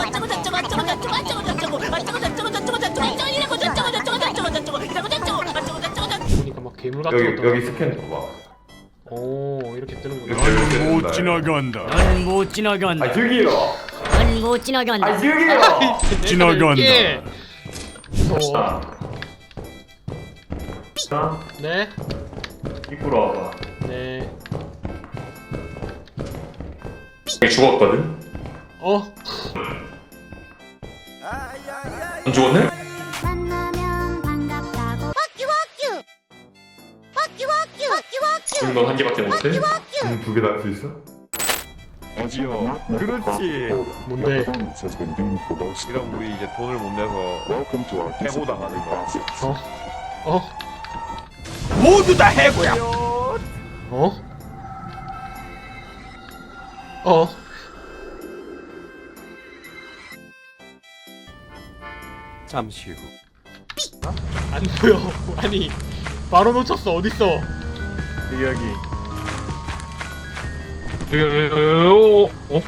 어쩌고 저쩌고 어쩌고 저쩌고 어쩌고 저쩌고 어쩌고 저쩌고 저쩌고 저쩌고 어쩌고 이러고 저쩌고 저쩌고 저쩌고 저쩌고 이러고 저쩌고 어쩌고 저쩌고 저쩌고 보니까 막 괴물 같은 여기 것도 여기 스캔 봐봐. 오 이렇게 뜨는구나 이렇게 이렇게 못 된다. 지나간다. 나는 못 지나간다. 아 저기요. 난못 지나간다. 아 저기요. 지나간다. 이게 무서워 자, 네? 입구로 와봐. 네 여기 죽었거든? 어? 안 죽었네? 우리 넌한 개밖에 못해? 음, 두개 다할수 있어? 어지요. 그렇지. 뭔데? 이런 우리 이제 돈을 못 내서 해고 당하는 거. 어? 어? 모두 다 해고야. 어? 어? 잠시 후. 안 보여 아니 바로 놓쳤어 어딨어 여기 여기. 여기, 여기, 여기, 어? 어?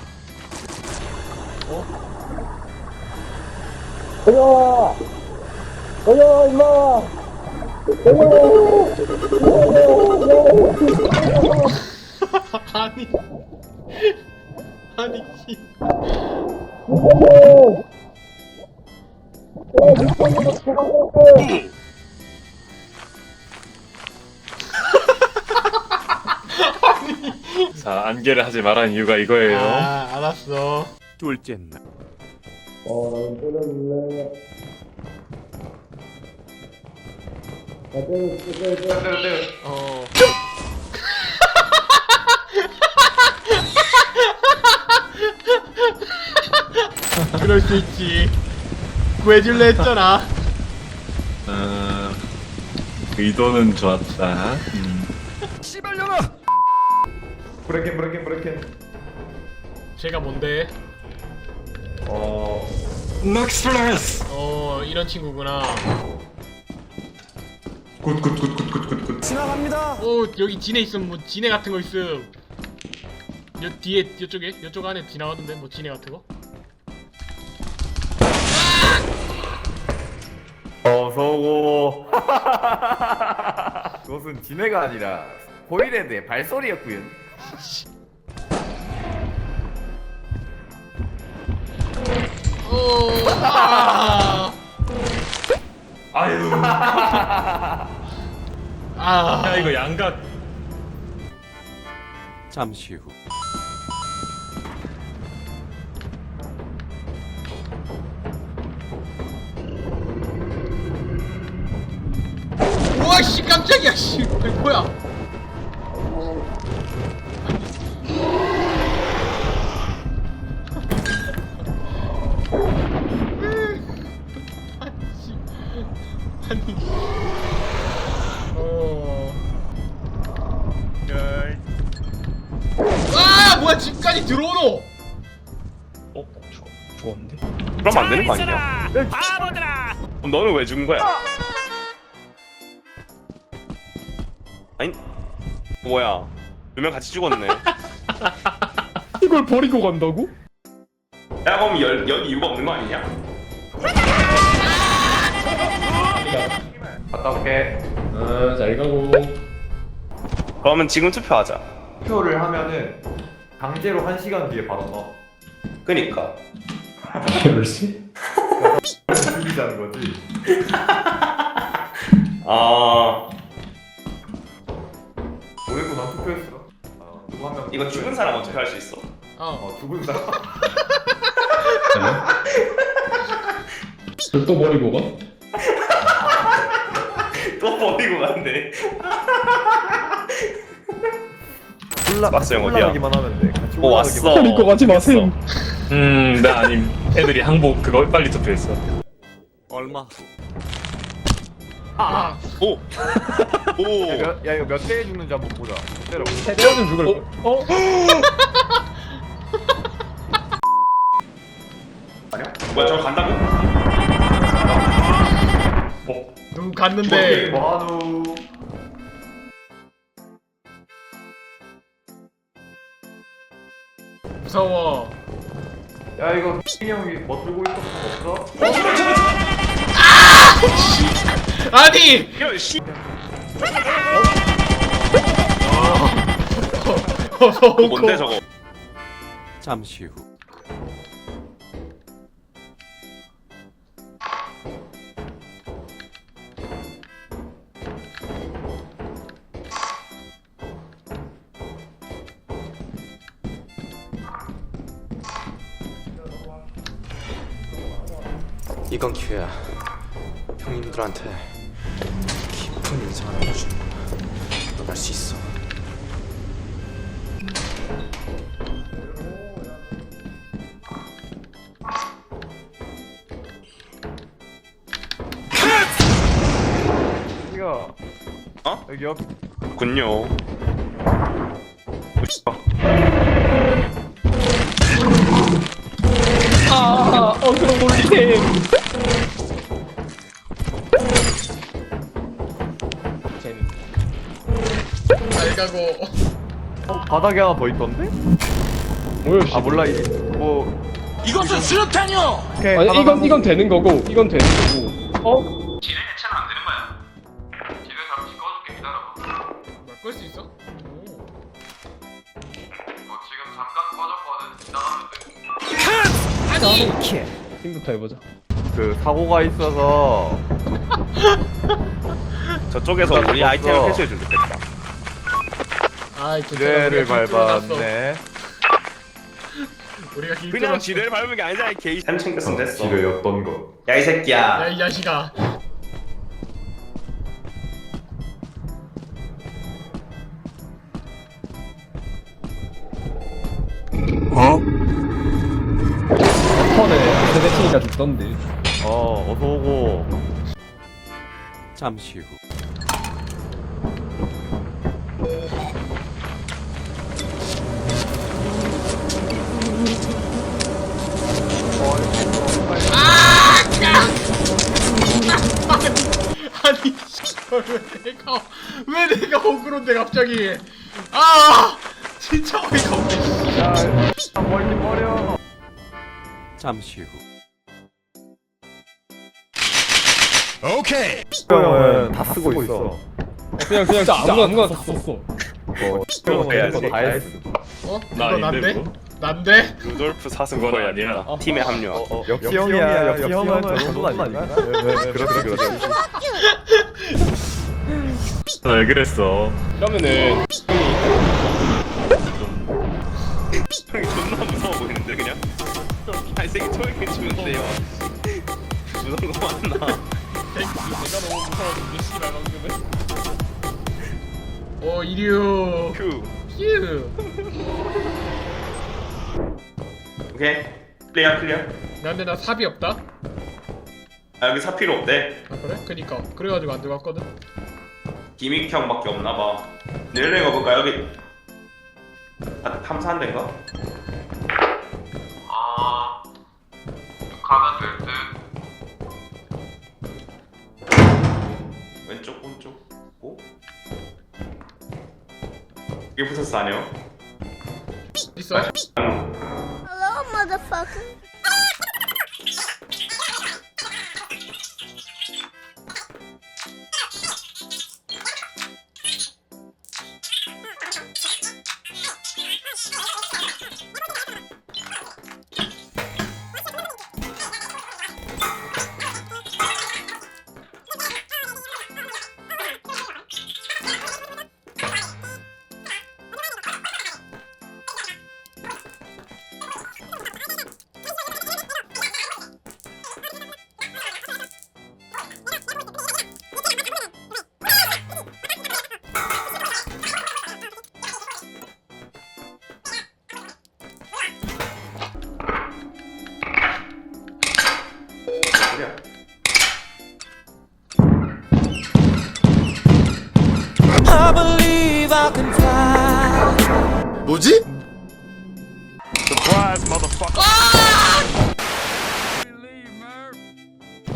아니 자, 안개를 하지 말라는 이유가 이거예요. 아 알았어 둘째 날. 어 그럴 수 있지 구해줄래 했잖아 어, 의도는 좋았다. 음. 브레이킹 브레이킹 브레이킹. 제가 뭔데? 어. 넥스 플래스! 어 이런 친구구나 굿굿굿굿굿굿굿. 오 여기 진해 있음 뭐 진해 같은 거 있음 여 뒤에 이쪽에 이쪽 안에 지나가던데 뭐 진해 같은 거? 어서 오고. 그것은 지네가 아니라 호이레드의 발소리였구요. 오 아, 아유. 아 야, 이거 양각. 잠시 후. 우와 씨 깜짝이야 씨 뭐야 집까지 들어오노 어? 죽, 죽었는데? 그럼 안 되는 거 아니냐? 바보들아! 그럼 너는 왜 죽은 거야? 아니, 뭐야. 두 명 같이 죽었네. 이걸 버리고 간다고? 야, 그럼 열, 여기 이유가 없는 거 아니냐? 갔다 올게. 아잘 가고 그러면 지금 투표하자. 투표를 하면은 강제로 한 시간 뒤에 바로 넣어. 그니까. 죽이자는 거지. 아, 오늘도 난 투표했어. 어, 누구 한명 이거 죽은 사람 어떻게 할 수 있어? 어 어 죽은 사람. 또 버리고 가? 또 버리고 간대. 박수영 어디야? 올라가기만 하면 돼. 오, 올라가기만 왔어. 버리고 가지 마세요. 음, 나 아님. 애들이 항복 그거 빨리 투표했어. 얼마 후. 아 오! 오! 야, 몇, 야 이거 몇 대에 죽는지 한번 보자. 때려. 때려는 죽을 거. 어? 뭐야, 저거 간다고? 뭐? 누구 갔는데 뭐하 무서워. 야 이거 X이 형이 뭐 들고 있어? 없어? 아니 이런 씨. 어서 그거 뭔데 저거? 잠시 후 이건 기회야. 형님들한테 깊은 인상을 알려주는 거야. 넌할수 있어. 이거 어? 여기 옆 군요. 잘 가고 어, 바닥에 하나 더 있던데? 뭐야? 아 몰라 이게 뭐 이것은 수류탄이요. 오케이 아니 바닥 이건 이건 되는 거고 이건 되는 거고. 어? 뭐야 끌수 있어? 오. 팀부터 해보자. 그 사고가 있어서 저쪽에서 우리 없어. 아이템을 회수해 줄 겠다. 아이 저 지뢰를 밟았네 우리가 길 그냥. 지뢰를 밟은 게 아니잖아. 개이. 한 챙겼으면 됐어. 지뢰였던 거야이 새끼야. 야이 자식아 턴에 세대 치니까 죽던데. 어 어서 오고 잠시 후 아니 씨발 왜 내가 왜 내가 억울한데 갑자기 아 진짜 어이가 없네 야 멀리 버려 잠시 후 형은 다 쓰고 있어 그냥 그냥 진짜 아무나 다 썼어. 뭐 해야지. 다 했어 어? 나 이거 난데? 난데? 루돌프 사슴거야 아니야. 팀에 합류. 어, 역시 형이야 역시 형은 저 정도는 아닌가? 그렇지 그렇지 왜 그랬어? 그러면은 형이 존나 무서워 보이는데 그냥. 아이 새끼 저렇게 주면 돼요. 무서운 거 맞나? 내가 너무 무서웠는데 씨발 방금은. 오 이류 큐. 휴 오케이. 클리어 클리어. 난데 나 삽이 없다? 아 여기 사 필요 없대. 아 그래? 그니까 그래가지고 안 들어갔거든 기믹형밖에 없나 봐. 내일행 가볼까 여기. 아 탐사한 데인가? 아 가면 될 듯. 왼쪽 오른쪽 오? 이게 붙었어 아니요? 있어? Hello, motherfucker.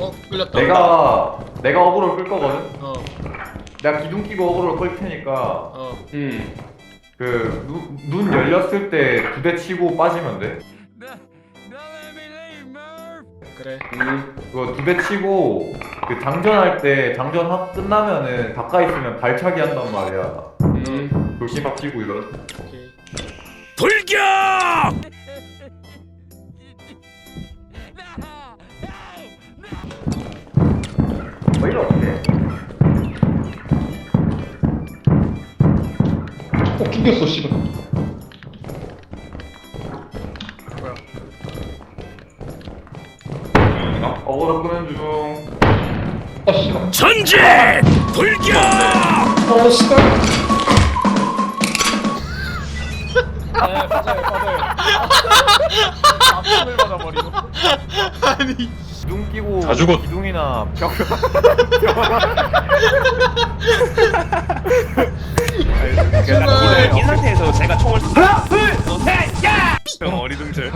어 끌렸다. 내가 내가 어그로 끌 거거든? 어. 내가 기둥 끼고 어그로 끌 테니까. 어. 음. 그 눈 열렸을 때 두 대 치고 빠지면 돼. 그래. 그거 두 대 치고 그 장전할 때 장전 하, 끝나면은 가까이 있으면 발차기 한단 말이야. 음. 조심하시고 이거. 오케이 뭐 이거 어때? 어 튕겼어 씨발. 어, 어그로 끄는 중. 아 씨발. 전진! 불격! 어 씨발. 네 맞아요 맞아요. 앞손을 받아버리고. 아니 기둥 끼고 다 죽었- 기둥이나 벽. 이 상태에서 제가 총을 하나 둘 셋 야! 형 어리둥절